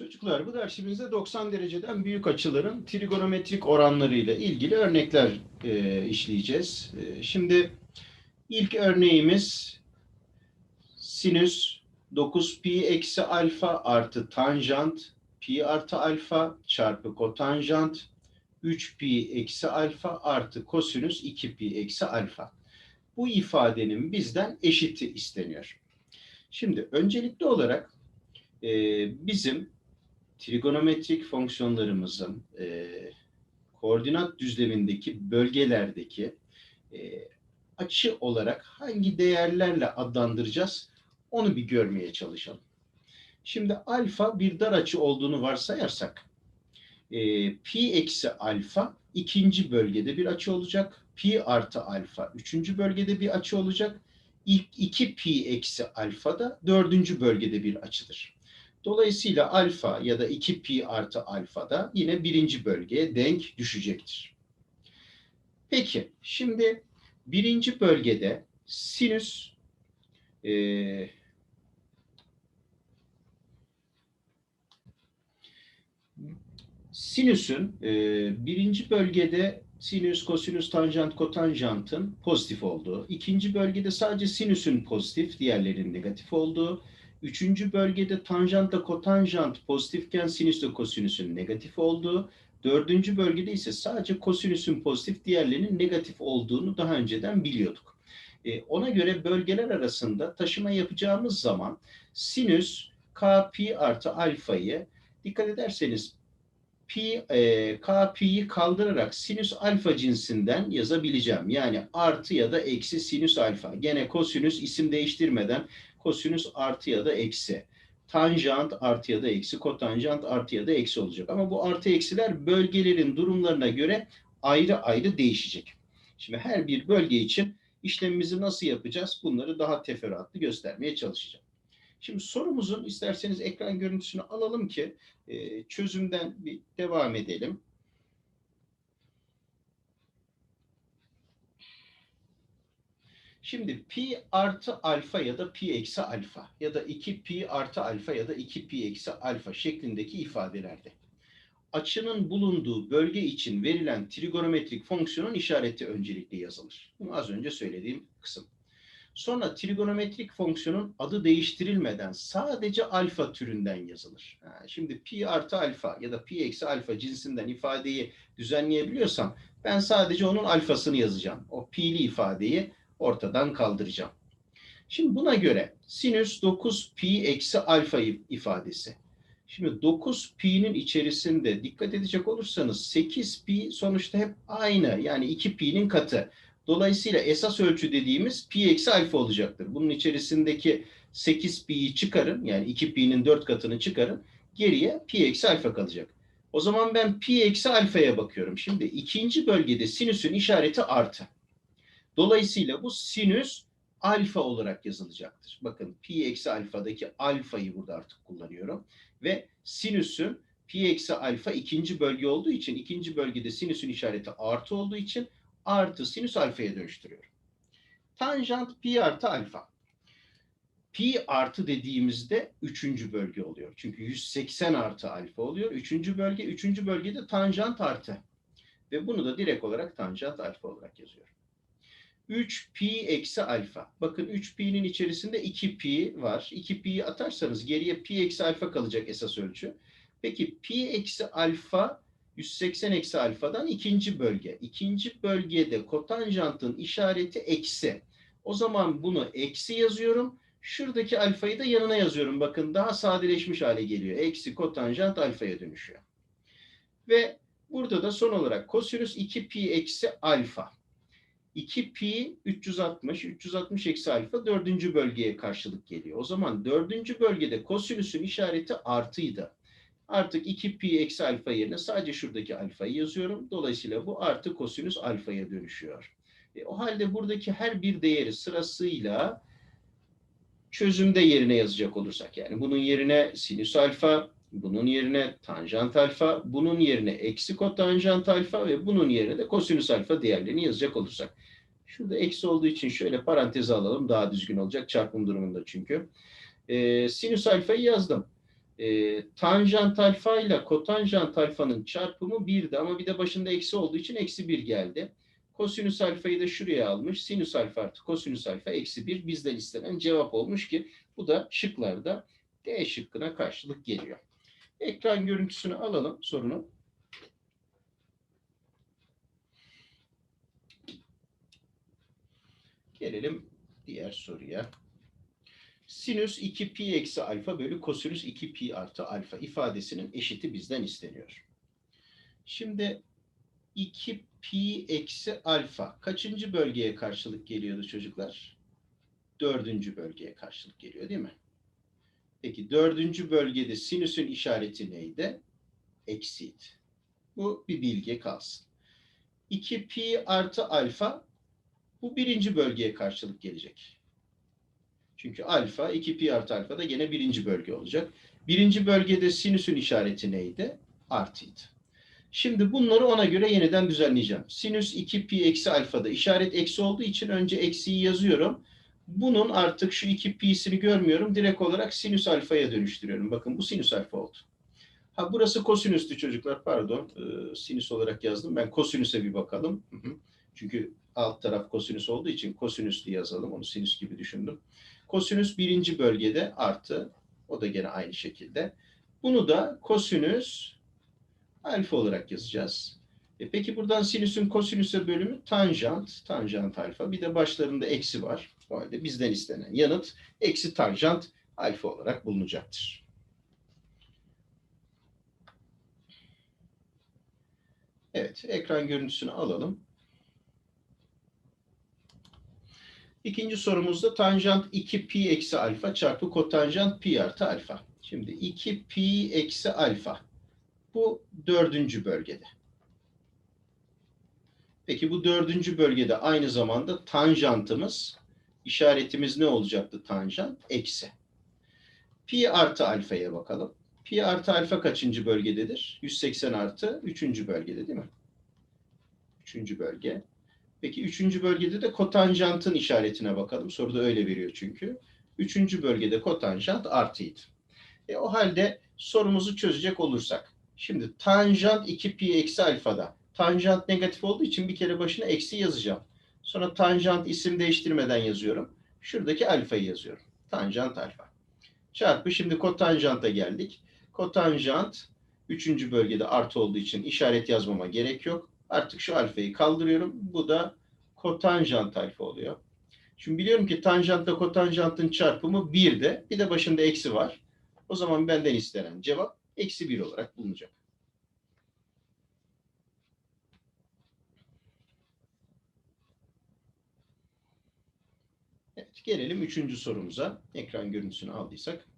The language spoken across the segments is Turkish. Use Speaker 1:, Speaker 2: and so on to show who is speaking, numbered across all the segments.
Speaker 1: Çocuklar bu dersimizde 90 dereceden büyük açıların trigonometrik oranlarıyla ilgili örnekler e, işleyeceğiz. E, şimdi ilk örneğimiz sinüs 9pi eksi alfa artı tanjant pi artı alfa çarpı kotanjant 3pi eksi alfa artı kosinüs 2pi eksi alfa. Bu ifadenin bizden eşiti isteniyor. Şimdi öncelikli olarak e, bizim trigonometrik fonksiyonlarımızın e, koordinat düzlemindeki bölgelerdeki e, açı olarak hangi değerlerle adlandıracağız onu bir görmeye çalışalım. Şimdi alfa bir dar açı olduğunu varsayarsak e, pi eksi alfa ikinci bölgede bir açı olacak. Pi artı alfa üçüncü bölgede bir açı olacak. İlk iki pi eksi alfa da dördüncü bölgede bir açıdır. Dolayısıyla alfa ya da 2 pi artı alfa da yine birinci bölgeye denk düşecektir. Peki şimdi birinci bölgede sinüs e, sinüsün e, birinci bölgede sinüs, kosinüs, tanjant, kotanjantın pozitif olduğu, ikinci bölgede sadece sinüsün pozitif, diğerlerinin negatif olduğu, Üçüncü bölgede tanjantla kotanjant pozitifken sinüsle kosinüsün negatif olduğu, dördüncü bölgede ise sadece kosinüsün pozitif, diğerlerinin negatif olduğunu daha önceden biliyorduk. E, ona göre bölgeler arasında taşıma yapacağımız zaman sinüs k pi artı alfayı dikkat ederseniz pi e, k pi'yi kaldırarak sinüs alfa cinsinden yazabileceğim. Yani artı ya da eksi sinüs alfa. Gene kosinüs isim değiştirmeden kosinüs artı ya da eksi. Tanjant artı ya da eksi, kotanjant artı ya da eksi olacak. Ama bu artı eksiler bölgelerin durumlarına göre ayrı ayrı değişecek. Şimdi her bir bölge için işlemimizi nasıl yapacağız? Bunları daha teferruatlı göstermeye çalışacağım. Şimdi sorumuzun isterseniz ekran görüntüsünü alalım ki çözümden bir devam edelim. Şimdi pi artı alfa ya da pi eksi alfa ya da 2 pi artı alfa ya da 2 pi eksi alfa şeklindeki ifadelerde açının bulunduğu bölge için verilen trigonometrik fonksiyonun işareti öncelikle yazılır. Bunu az önce söylediğim kısım. Sonra trigonometrik fonksiyonun adı değiştirilmeden sadece alfa türünden yazılır. Şimdi pi artı alfa ya da pi eksi alfa cinsinden ifadeyi düzenleyebiliyorsam ben sadece onun alfasını yazacağım. O pi'li ifadeyi ortadan kaldıracağım. Şimdi buna göre sinüs 9 pi eksi alfa ifadesi. Şimdi 9 pi'nin içerisinde dikkat edecek olursanız 8 pi sonuçta hep aynı. Yani 2 pi'nin katı. Dolayısıyla esas ölçü dediğimiz pi eksi alfa olacaktır. Bunun içerisindeki 8 pi'yi çıkarın. Yani 2 pi'nin 4 katını çıkarın. Geriye pi eksi alfa kalacak. O zaman ben pi eksi alfaya bakıyorum. Şimdi ikinci bölgede sinüsün işareti artı. Dolayısıyla bu sinüs alfa olarak yazılacaktır. Bakın pi eksi alfadaki alfayı burada artık kullanıyorum. Ve sinüsün pi eksi alfa ikinci bölge olduğu için ikinci bölgede sinüsün işareti artı olduğu için artı sinüs alfaya dönüştürüyorum. Tanjant pi artı alfa. Pi artı dediğimizde üçüncü bölge oluyor. Çünkü 180 artı alfa oluyor. Üçüncü bölge, üçüncü bölgede tanjant artı. Ve bunu da direkt olarak tanjant alfa olarak yazıyorum. 3 pi eksi alfa. Bakın 3 pi'nin içerisinde 2 pi var. 2 pi'yi atarsanız geriye pi eksi alfa kalacak esas ölçü. Peki pi eksi alfa 180 eksi alfadan ikinci bölge. İkinci bölgede kotanjantın işareti eksi. O zaman bunu eksi yazıyorum. Şuradaki alfayı da yanına yazıyorum. Bakın daha sadeleşmiş hale geliyor. Eksi kotanjant alfaya dönüşüyor. Ve burada da son olarak kosinüs 2 pi eksi alfa. 2 pi 360, 360 eksi alfa dördüncü bölgeye karşılık geliyor. O zaman dördüncü bölgede kosinüsün işareti artıydı. Artık 2 pi eksi alfa yerine sadece şuradaki alfayı yazıyorum. Dolayısıyla bu artı kosinüs alfaya dönüşüyor. E, o halde buradaki her bir değeri sırasıyla çözümde yerine yazacak olursak yani bunun yerine sinüs alfa, bunun yerine tanjant alfa, bunun yerine eksi kotanjant alfa ve bunun yerine de kosinüs alfa değerlerini yazacak olursak. Şurada eksi olduğu için şöyle paranteze alalım daha düzgün olacak çarpım durumunda çünkü. Ee, sinüs alfayı yazdım. E, tanjant alfa ile kotanjant alfanın çarpımı 1'di ama bir de başında eksi olduğu için eksi 1 geldi. Kosinüs alfayı da şuraya almış. Sinüs alfa artı kosinüs alfa eksi 1 bizden istenen cevap olmuş ki bu da şıklarda D şıkkına karşılık geliyor. Ekran görüntüsünü alalım sorunu. Gelelim diğer soruya. Sinüs 2 pi eksi alfa bölü kosinüs 2 pi artı alfa ifadesinin eşiti bizden isteniyor. Şimdi 2 pi eksi alfa kaçıncı bölgeye karşılık geliyordu çocuklar? Dördüncü bölgeye karşılık geliyor değil mi? Peki dördüncü bölgede sinüsün işareti neydi? Eksiydi. Bu bir bilgi kalsın. 2 pi artı alfa bu birinci bölgeye karşılık gelecek. Çünkü alfa 2 pi artı alfa da gene birinci bölge olacak. Birinci bölgede sinüsün işareti neydi? Artıydı. Şimdi bunları ona göre yeniden düzenleyeceğim. Sinüs 2 pi eksi alfada işaret eksi olduğu için önce eksiyi yazıyorum. Bunun artık şu 2 pi'sini görmüyorum. Direkt olarak sinüs alfaya dönüştürüyorum. Bakın bu sinüs alfa oldu. Ha burası kosinüstü çocuklar. Pardon. Ee, sinüs olarak yazdım. Ben kosinüse bir bakalım. Çünkü alt taraf kosinüs olduğu için kosinüslü yazalım. Onu sinüs gibi düşündüm. Kosinüs birinci bölgede artı. O da gene aynı şekilde. Bunu da kosinüs alfa olarak yazacağız. E peki buradan sinüsün kosinüse bölümü tanjant, tanjant alfa. Bir de başlarında eksi var. O halde bizden istenen yanıt eksi tanjant alfa olarak bulunacaktır. Evet, ekran görüntüsünü alalım. İkinci sorumuzda tanjant 2 pi eksi alfa çarpı kotanjant pi artı alfa. Şimdi 2 pi eksi alfa. Bu dördüncü bölgede. Peki bu dördüncü bölgede aynı zamanda tanjantımız, işaretimiz ne olacaktı tanjant? Eksi. Pi artı alfaya bakalım. Pi artı alfa kaçıncı bölgededir? 180 artı üçüncü bölgede değil mi? Üçüncü bölge. Peki üçüncü bölgede de kotanjantın işaretine bakalım. Soruda öyle veriyor çünkü. Üçüncü bölgede kotanjant artıydı. E, o halde sorumuzu çözecek olursak. Şimdi tanjant 2 pi eksi alfada. Tanjant negatif olduğu için bir kere başına eksi yazacağım. Sonra tanjant isim değiştirmeden yazıyorum. Şuradaki alfayı yazıyorum. Tanjant alfa. Çarpı şimdi kotanjanta geldik. Kotanjant üçüncü bölgede artı olduğu için işaret yazmama gerek yok. Artık şu alfayı kaldırıyorum. Bu da kotanjant alfa oluyor. Şimdi biliyorum ki tanjantla kotanjantın çarpımı 1'de. Bir de başında eksi var. O zaman benden istenen cevap eksi 1 olarak bulunacak. Evet, gelelim üçüncü sorumuza. Ekran görüntüsünü aldıysak.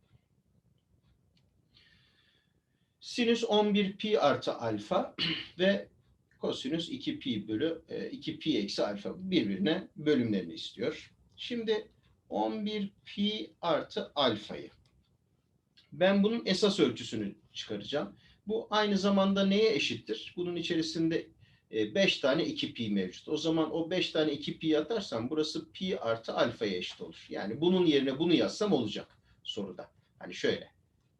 Speaker 1: Sinüs 11 pi artı alfa ve kosinüs 2 pi bölü 2 pi eksi alfa birbirine bölümlerini istiyor. Şimdi 11 pi artı alfayı. Ben bunun esas ölçüsünü çıkaracağım. Bu aynı zamanda neye eşittir? Bunun içerisinde 5 tane 2 pi mevcut. O zaman o 5 tane 2 pi atarsam burası pi artı alfaya eşit olur. Yani bunun yerine bunu yazsam olacak soruda. Hani şöyle.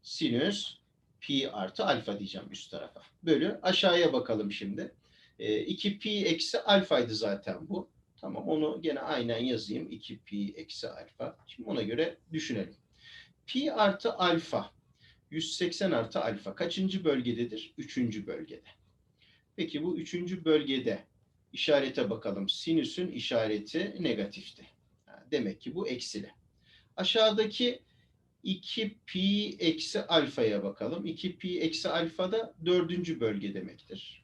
Speaker 1: Sinüs pi artı alfa diyeceğim üst tarafa. Bölü aşağıya bakalım şimdi. 2 pi eksi alfaydı zaten bu. Tamam onu gene aynen yazayım. 2 pi eksi alfa. Şimdi ona göre düşünelim. Pi artı alfa 180 artı alfa kaçıncı bölgededir? Üçüncü bölgede. Peki bu üçüncü bölgede işarete bakalım. Sinüsün işareti negatifti. Demek ki bu eksili. Aşağıdaki 2 pi eksi alfaya bakalım. 2 pi eksi alfa da dördüncü bölge demektir.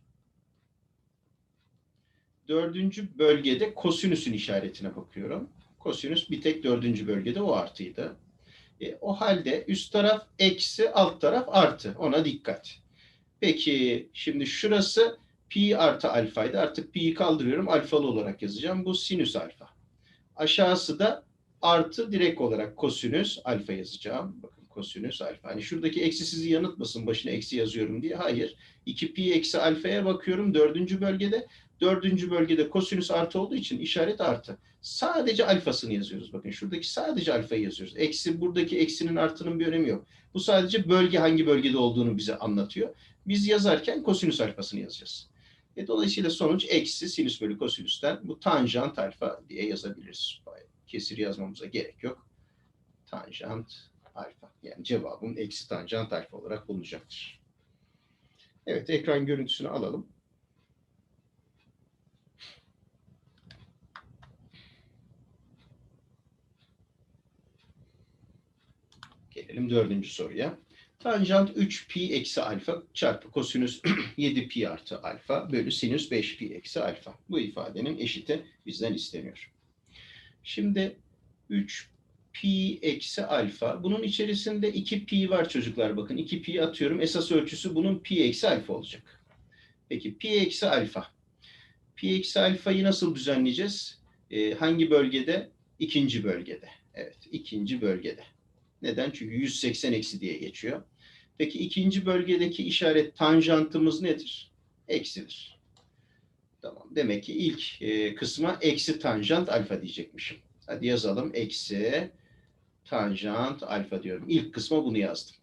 Speaker 1: Dördüncü bölgede kosinüsün işaretine bakıyorum. Kosinüs bir tek dördüncü bölgede o artıydı. E, o halde üst taraf eksi, alt taraf artı. Ona dikkat. Peki şimdi şurası pi artı alfaydı. Artık pi'yi kaldırıyorum. Alfalı olarak yazacağım. Bu sinüs alfa. Aşağısı da artı direkt olarak kosinüs alfa yazacağım. Bakın kosinüs alfa. Hani şuradaki eksi sizi yanıltmasın başına eksi yazıyorum diye. Hayır. 2pi eksi alfaya bakıyorum dördüncü bölgede. Dördüncü bölgede kosinüs artı olduğu için işaret artı. Sadece alfasını yazıyoruz. Bakın şuradaki sadece alfayı yazıyoruz. Eksi buradaki eksinin artının bir önemi yok. Bu sadece bölge hangi bölgede olduğunu bize anlatıyor. Biz yazarken kosinüs alfasını yazacağız. E, dolayısıyla sonuç eksi sinüs bölü kosinüsten bu tanjant alfa diye yazabiliriz. Kesir yazmamıza gerek yok. Tanjant alfa. Yani cevabım eksi tanjant alfa olarak bulunacaktır. Evet ekran görüntüsünü alalım. Gelelim dördüncü soruya. Tanjant 3pi eksi alfa çarpı kosinüs 7pi artı alfa bölü sinüs 5pi eksi alfa. Bu ifadenin eşiti bizden isteniyor. Şimdi 3pi eksi alfa. Bunun içerisinde 2pi var çocuklar bakın. 2pi atıyorum. Esas ölçüsü bunun pi eksi alfa olacak. Peki pi eksi alfa. Pi eksi alfayı nasıl düzenleyeceğiz? Ee, hangi bölgede? İkinci bölgede. Evet ikinci bölgede. Neden? Çünkü 180 eksi diye geçiyor. Peki ikinci bölgedeki işaret tanjantımız nedir? Eksidir. Tamam. Demek ki ilk e, kısma eksi tanjant alfa diyecekmişim. Hadi yazalım. Eksi tanjant alfa diyorum. İlk kısma bunu yazdım.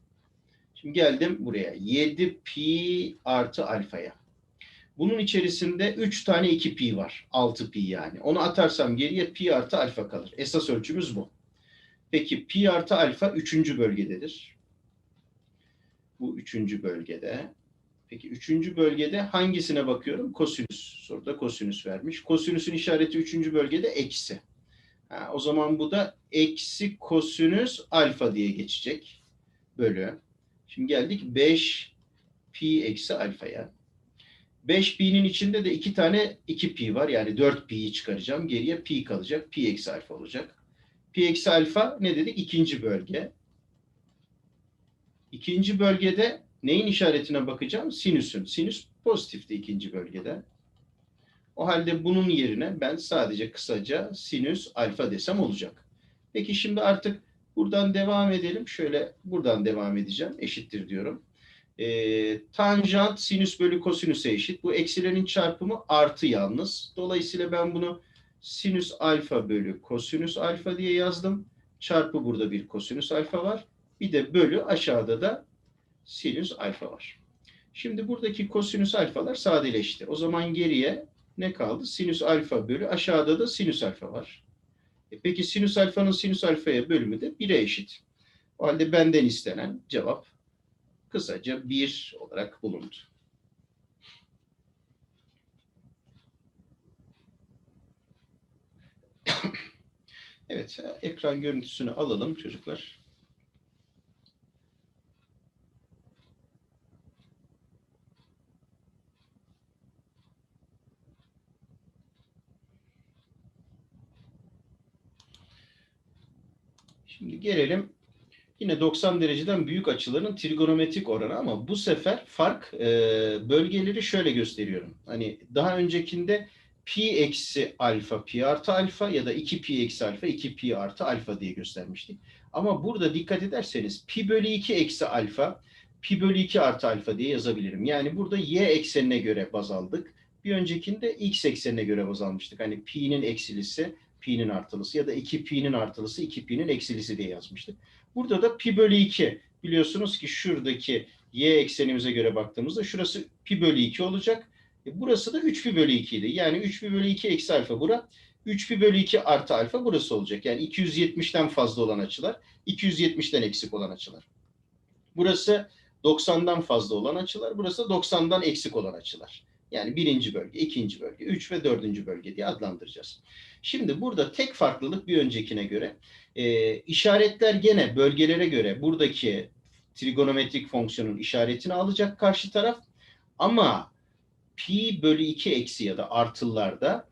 Speaker 1: Şimdi geldim buraya. 7 pi artı alfaya. Bunun içerisinde 3 tane 2 pi var. 6 pi yani. Onu atarsam geriye pi artı alfa kalır. Esas ölçümüz bu. Peki pi artı alfa üçüncü bölgededir. Bu üçüncü bölgede. Peki üçüncü bölgede hangisine bakıyorum? Kosinüs. Soruda kosinüs vermiş. Kosinüsün işareti üçüncü bölgede eksi. Ha, o zaman bu da eksi kosinüs alfa diye geçecek. Bölü. Şimdi geldik 5 pi eksi alfaya. 5 pi'nin içinde de iki tane 2 pi var. Yani 4 pi'yi çıkaracağım. Geriye pi kalacak. Pi eksi alfa olacak. Pi eksi alfa ne dedik? İkinci bölge. İkinci bölgede neyin işaretine bakacağım? Sinüsün. Sinüs pozitifti ikinci bölgede. O halde bunun yerine ben sadece kısaca sinüs alfa desem olacak. Peki şimdi artık buradan devam edelim. Şöyle buradan devam edeceğim. Eşittir diyorum. E, tanjant sinüs bölü kosinüse eşit. Bu eksilerin çarpımı artı yalnız. Dolayısıyla ben bunu sinüs alfa bölü kosinüs alfa diye yazdım. Çarpı burada bir kosinüs alfa var. Bir de bölü aşağıda da sinüs alfa var. Şimdi buradaki kosinüs alfalar sadeleşti. O zaman geriye ne kaldı? Sinüs alfa bölü aşağıda da sinüs alfa var. E peki sinüs alfanın sinüs alfaya bölümü de 1'e eşit. O halde benden istenen cevap kısaca 1 olarak bulundu. Evet, ekran görüntüsünü alalım çocuklar. Şimdi gelelim yine 90 dereceden büyük açıların trigonometrik oranı ama bu sefer fark e, bölgeleri şöyle gösteriyorum. Hani daha öncekinde pi eksi alfa pi artı alfa ya da 2 pi eksi alfa 2 pi artı alfa diye göstermiştik. Ama burada dikkat ederseniz pi bölü 2 eksi alfa pi bölü 2 artı alfa diye yazabilirim. Yani burada y eksenine göre baz aldık. Bir öncekinde x eksenine göre baz almıştık. Hani pi'nin eksilisi pi'nin artılısı ya da 2 pi'nin artılısı 2 pi'nin eksilisi diye yazmıştık. Burada da pi bölü 2 biliyorsunuz ki şuradaki y eksenimize göre baktığımızda şurası pi bölü 2 olacak. E burası da 3 pi bölü 2 idi. Yani 3 pi bölü 2 eksi alfa bura. 3 pi bölü 2 artı alfa burası olacak. Yani 270'ten fazla olan açılar, 270'ten eksik olan açılar. Burası 90'dan fazla olan açılar, burası 90'dan eksik olan açılar. Yani birinci bölge, ikinci bölge, üç ve dördüncü bölge diye adlandıracağız. Şimdi burada tek farklılık bir öncekine göre. E, işaretler gene bölgelere göre buradaki trigonometrik fonksiyonun işaretini alacak karşı taraf. Ama pi bölü 2 eksi ya da artılarda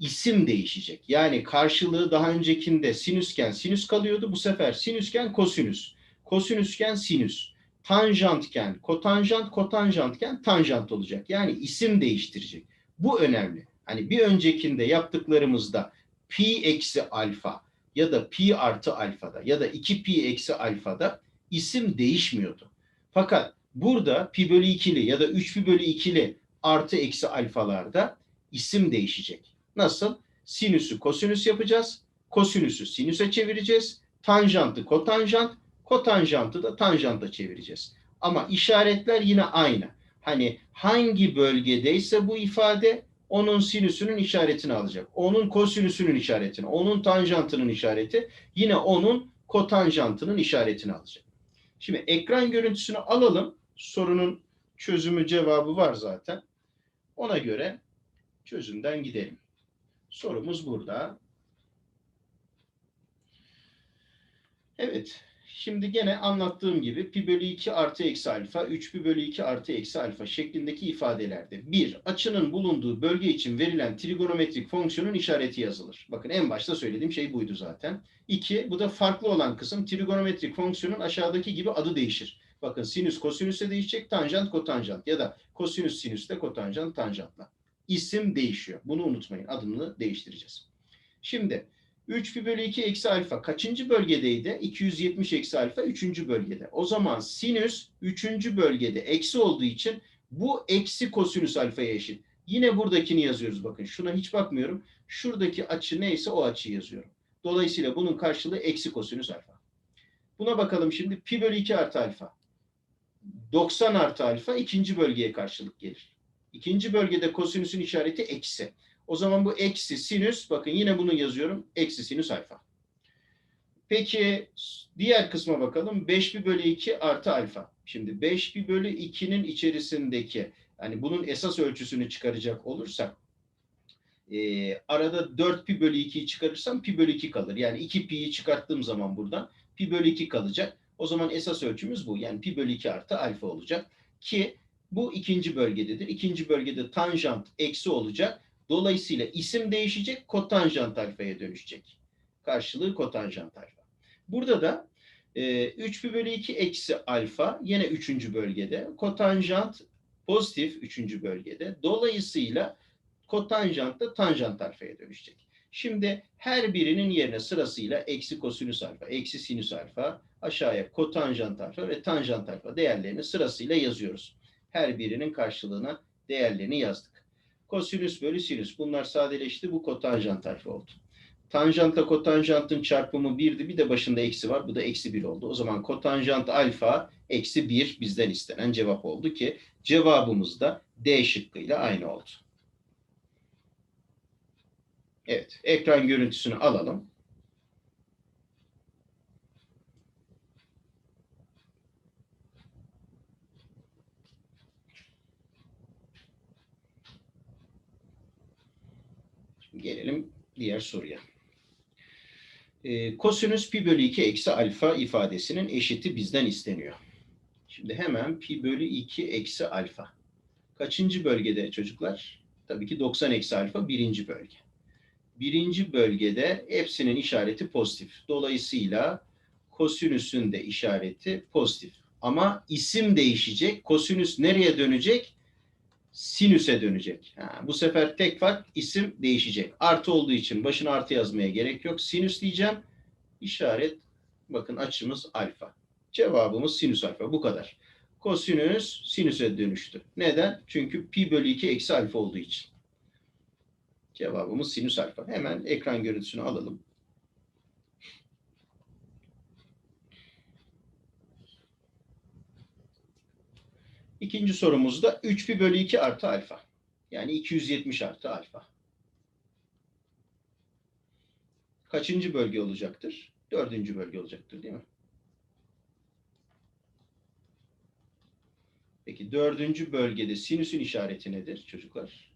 Speaker 1: isim değişecek. Yani karşılığı daha öncekinde sinüsken sinüs kalıyordu. Bu sefer sinüsken kosinüs. Kosinüsken sinüs. Tanjantken kotanjant, kotanjantken tanjant olacak. Yani isim değiştirecek. Bu önemli. Hani bir öncekinde yaptıklarımızda pi eksi alfa ya da pi artı alfada ya da 2 pi eksi alfada isim değişmiyordu. Fakat burada pi bölü 2'li ya da 3 pi bölü 2'li artı eksi alfalarda isim değişecek. Nasıl? Sinüsü kosinüs yapacağız. Kosinüsü sinüse çevireceğiz. Tanjantı kotanjant, kotanjantı da tanjanta çevireceğiz. Ama işaretler yine aynı. Hani hangi bölgedeyse bu ifade onun sinüsünün işaretini alacak. Onun kosinüsünün işaretini, onun tanjantının işareti yine onun kotanjantının işaretini alacak. Şimdi ekran görüntüsünü alalım. Sorunun çözümü cevabı var zaten. Ona göre çözümden gidelim. Sorumuz burada. Evet. Şimdi gene anlattığım gibi pi bölü 2 artı eksi alfa, 3 pi bölü 2 artı eksi alfa şeklindeki ifadelerde bir açının bulunduğu bölge için verilen trigonometrik fonksiyonun işareti yazılır. Bakın en başta söylediğim şey buydu zaten. 2. Bu da farklı olan kısım trigonometrik fonksiyonun aşağıdaki gibi adı değişir. Bakın sinüs kosinüse değişecek, tanjant kotanjant ya da kosinüs sinüste kotanjant tanjantla. İsim değişiyor. Bunu unutmayın. Adını değiştireceğiz. Şimdi 3 pi bölü 2 eksi alfa kaçıncı bölgedeydi? 270 eksi alfa 3. bölgede. O zaman sinüs 3. bölgede eksi olduğu için bu eksi kosinüs alfaya eşit. Yine buradakini yazıyoruz bakın. Şuna hiç bakmıyorum. Şuradaki açı neyse o açıyı yazıyorum. Dolayısıyla bunun karşılığı eksi kosinüs alfa. Buna bakalım şimdi. Pi bölü 2 artı alfa. 90 artı alfa ikinci bölgeye karşılık gelir. İkinci bölgede kosinüsün işareti eksi. O zaman bu eksi sinüs, bakın yine bunu yazıyorum. Eksi sinüs alfa. Peki diğer kısma bakalım. 5 pi bölü 2 artı alfa. Şimdi 5 pi bölü 2'nin içerisindeki, yani bunun esas ölçüsünü çıkaracak olursak, e, arada 4 pi bölü 2'yi çıkarırsam pi bölü 2 kalır. Yani 2 pi'yi çıkarttığım zaman buradan pi bölü 2 kalacak. O zaman esas ölçümüz bu. Yani pi bölü 2 artı alfa olacak. Ki bu ikinci bölgededir. İkinci bölgede tanjant eksi olacak. Dolayısıyla isim değişecek, kotanjant alfaya dönüşecek. Karşılığı kotanjant alfa. Burada da e, 3 pi bölü 2 eksi alfa yine üçüncü bölgede. Kotanjant pozitif üçüncü bölgede. Dolayısıyla kotanjant da tanjant alfaya dönüşecek. Şimdi her birinin yerine sırasıyla eksi kosinüs alfa, eksi sinüs alfa, aşağıya kotanjant alfa ve tanjant alfa değerlerini sırasıyla yazıyoruz. Her birinin karşılığına değerlerini yazdık. Kosinüs bölü sinüs. Bunlar sadeleşti. Bu kotanjant alfa oldu. Tanjantla kotanjantın çarpımı 1'di. Bir de başında eksi var. Bu da eksi 1 oldu. O zaman kotanjant alfa eksi 1 bizden istenen cevap oldu ki cevabımız da D şıkkıyla aynı oldu. Evet. Ekran görüntüsünü alalım. Gelelim diğer soruya. E, kosinüs pi bölü 2 eksi alfa ifadesinin eşiti bizden isteniyor. Şimdi hemen pi bölü 2 eksi alfa. Kaçıncı bölgede çocuklar? Tabii ki 90 eksi alfa birinci bölge. Birinci bölgede hepsinin işareti pozitif. Dolayısıyla kosinüsün de işareti pozitif. Ama isim değişecek. Kosinüs nereye dönecek? sinüse dönecek. Ha, bu sefer tek fark isim değişecek. Artı olduğu için başına artı yazmaya gerek yok. Sinüs diyeceğim. İşaret bakın açımız alfa. Cevabımız sinüs alfa. Bu kadar. Kosinüs sinüse dönüştü. Neden? Çünkü pi bölü 2 eksi alfa olduğu için. Cevabımız sinüs alfa. Hemen ekran görüntüsünü alalım. İkinci sorumuzda 3 pi bölü 2 artı alfa. Yani 270 artı alfa. Kaçıncı bölge olacaktır? Dördüncü bölge olacaktır değil mi? Peki dördüncü bölgede sinüsün işareti nedir çocuklar?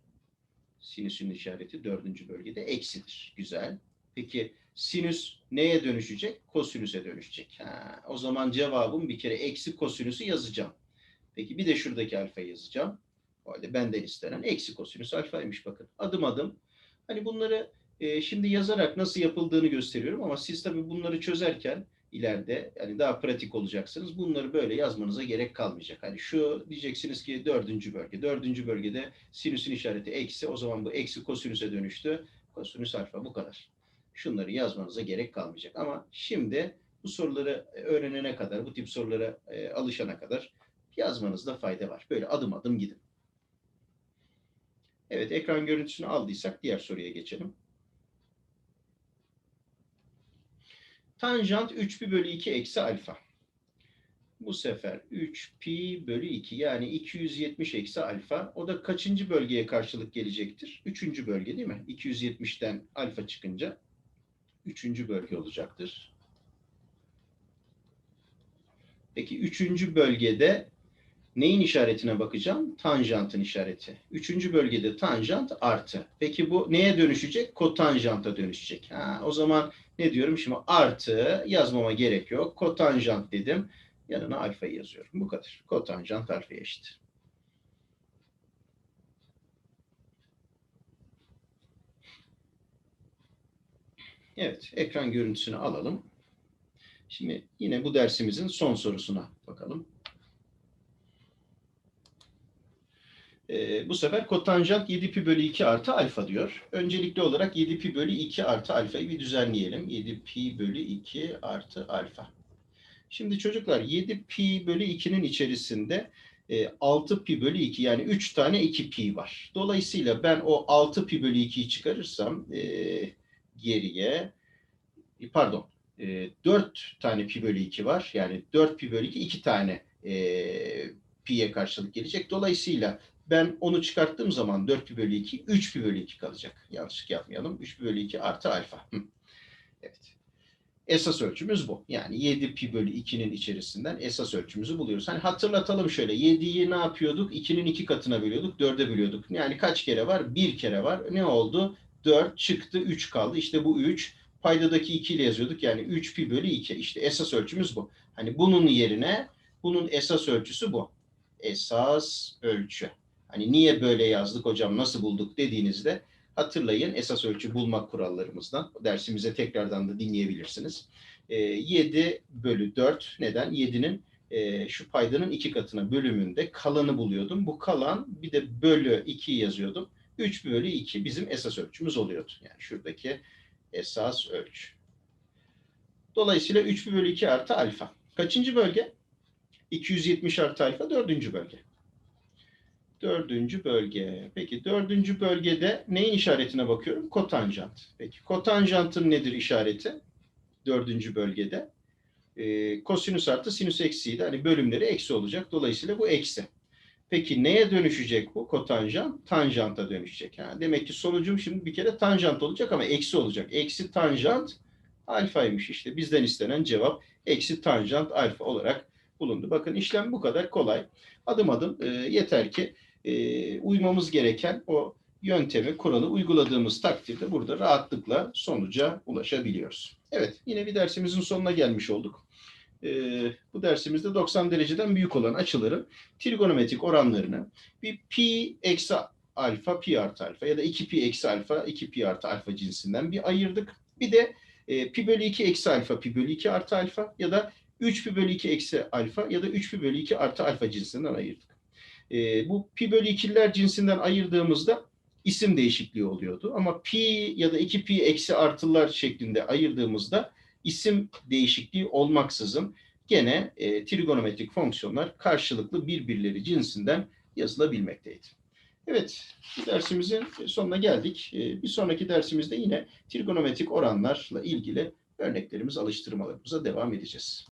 Speaker 1: Sinüsün işareti dördüncü bölgede eksidir. Güzel. Peki sinüs neye dönüşecek? Kosinüse dönüşecek. Ha, o zaman cevabım bir kere eksi kosinüsü yazacağım. Peki bir de şuradaki alfa yazacağım. O halde benden istenen eksi kosinüs alfaymış bakın. Adım adım. Hani bunları e, şimdi yazarak nasıl yapıldığını gösteriyorum ama siz tabii bunları çözerken ileride yani daha pratik olacaksınız. Bunları böyle yazmanıza gerek kalmayacak. Hani şu diyeceksiniz ki dördüncü bölge. Dördüncü bölgede sinüsün işareti eksi. O zaman bu eksi kosinüse dönüştü. Kosinüs alfa bu kadar. Şunları yazmanıza gerek kalmayacak. Ama şimdi Bu soruları öğrenene kadar, bu tip sorulara e, alışana kadar yazmanızda fayda var. Böyle adım adım gidin. Evet, ekran görüntüsünü aldıysak diğer soruya geçelim. Tanjant 3 pi bölü 2 eksi alfa. Bu sefer 3 pi bölü 2 yani 270 eksi alfa. O da kaçıncı bölgeye karşılık gelecektir? Üçüncü bölge değil mi? 270'ten alfa çıkınca üçüncü bölge olacaktır. Peki üçüncü bölgede neyin işaretine bakacağım? Tanjantın işareti. Üçüncü bölgede tanjant artı. Peki bu neye dönüşecek? Kotanjanta dönüşecek. Ha, o zaman ne diyorum? Şimdi artı yazmama gerek yok. Kotanjant dedim. Yanına alfayı yazıyorum. Bu kadar. Kotanjant alfaya eşit. Evet, ekran görüntüsünü alalım. Şimdi yine bu dersimizin son sorusuna bakalım. Bu sefer kotanjant 7 pi bölü 2 artı alfa diyor. Öncelikli olarak 7 pi bölü 2 artı alfayı bir düzenleyelim. 7 pi bölü 2 artı alfa. Şimdi çocuklar 7 pi bölü 2'nin içerisinde e, 6 pi bölü 2 yani 3 tane 2 pi var. Dolayısıyla ben o 6 pi bölü 2'yi çıkarırsam e, geriye e, pardon e, 4 tane pi bölü 2 var. Yani 4 pi bölü 2 2 tane e, pi'ye karşılık gelecek. Dolayısıyla ben onu çıkarttığım zaman 4 pi bölü 2 3 pi bölü 2 kalacak. Yanlışlık yapmayalım. 3 pi bölü 2 artı alfa. Evet. Esas ölçümüz bu. Yani 7 pi bölü 2'nin içerisinden esas ölçümüzü buluyoruz. Hani hatırlatalım şöyle. 7'yi ne yapıyorduk? 2'nin 2 katına bölüyorduk. 4'e bölüyorduk. Yani kaç kere var? Bir kere var. Ne oldu? 4 çıktı. 3 kaldı. İşte bu 3. Paydadaki 2 ile yazıyorduk. Yani 3 pi bölü 2. İşte esas ölçümüz bu. Hani bunun yerine bunun esas ölçüsü bu. Esas ölçü. Hani niye böyle yazdık hocam nasıl bulduk dediğinizde hatırlayın esas ölçü bulmak kurallarımızdan. Dersimize tekrardan da dinleyebilirsiniz. E, 7 bölü 4 neden? 7'nin e, şu paydanın iki katına bölümünde kalanı buluyordum. Bu kalan bir de bölü 2 yazıyordum. 3 bölü 2 bizim esas ölçümüz oluyordu. Yani şuradaki esas ölçü. Dolayısıyla 3 bölü 2 artı alfa. Kaçıncı bölge? 270 artı alfa dördüncü bölge. Dördüncü bölge. Peki dördüncü bölgede neyin işaretine bakıyorum? Kotanjant. Peki kotanjantın nedir işareti? Dördüncü bölgede. Ee, kosinüs artı sinüs eksiydi. Hani bölümleri eksi olacak. Dolayısıyla bu eksi. Peki neye dönüşecek bu kotanjant? Tanjanta dönüşecek. Ha, demek ki sonucum şimdi bir kere tanjant olacak ama eksi olacak. Eksi tanjant alfaymış işte. Bizden istenen cevap eksi tanjant alfa olarak bulundu. Bakın işlem bu kadar kolay. Adım adım e, yeter ki e, uymamız gereken o yöntemi, kuralı uyguladığımız takdirde burada rahatlıkla sonuca ulaşabiliyoruz. Evet, yine bir dersimizin sonuna gelmiş olduk. E, bu dersimizde 90 dereceden büyük olan açıların trigonometrik oranlarını bir pi eksi alfa, pi artı alfa ya da 2 pi eksi alfa, 2 pi artı alfa cinsinden bir ayırdık. Bir de e, pi bölü 2 eksi alfa, pi bölü 2 artı alfa ya da 3 pi bölü 2 eksi alfa ya da 3 pi bölü 2 artı alfa cinsinden ayırdık. E, bu pi bölü 2'ler cinsinden ayırdığımızda isim değişikliği oluyordu. Ama pi ya da 2 pi eksi artılar şeklinde ayırdığımızda isim değişikliği olmaksızın gene e, trigonometrik fonksiyonlar karşılıklı birbirleri cinsinden yazılabilmekteydi. Evet, bu dersimizin sonuna geldik. E, bir sonraki dersimizde yine trigonometrik oranlarla ilgili örneklerimiz, alıştırmalarımıza devam edeceğiz.